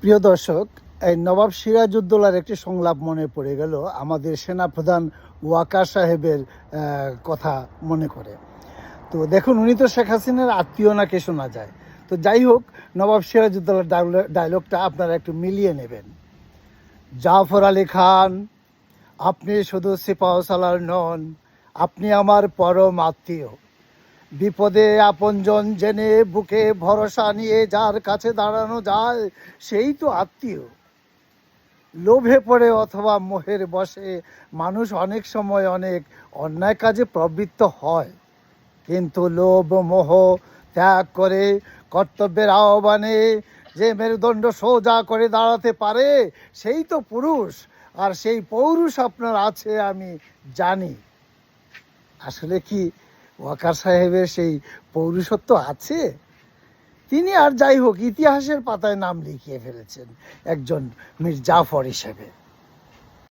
প্রিয় দর্শক, এই নবাব সিরাজউদ্দৌলার একটি সংলাপ মনে পড়ে গেল আমাদের সেনাপ্রধান ওয়াকার সাহেবের কথা মনে করে তো দেখুন, উনি তো শেখ হাসিনার আত্মীয় নাকে শোনা যায়। তো যাই হোক, নবাব সিরাজউদ্দৌলার ডায়লগ- ডায়লগটা আপনারা একটু মিলিয়ে নেবেন। জাফর আলী খান, আপনি শুধু সিপাহ সালার নন, আপনি আমার পরম আত্মীয়। বিপদে আপনজন জেনে বুকে ভরসা নিয়ে যার কাছে দাঁড়ানো যায়, সেই তো আত্মীয়। লোভে পড়ে অথবা মোহের বসে, মানুষ অনেক সময় অনেক অন্যায় কাজে প্রবৃত্ত হয়। কিন্তু লোভ, মোহ ত্যাগ করে কর্তব্যের আহ্বানে যে মেরুদণ্ড সোজা করে দাঁড়াতে পারে, সেই তো পুরুষ। আর সেই পৌরুষ আপনার আছে, আমি জানি। আসলে কি ওয়াকার সাহেবের সেই পৌরুষত্ব আছে? তিনি আর যাই হোক, ইতিহাসের পাতায় নাম লিখিয়ে ফেলেছেন একজন মির্জাফর জাফর হিসেবে।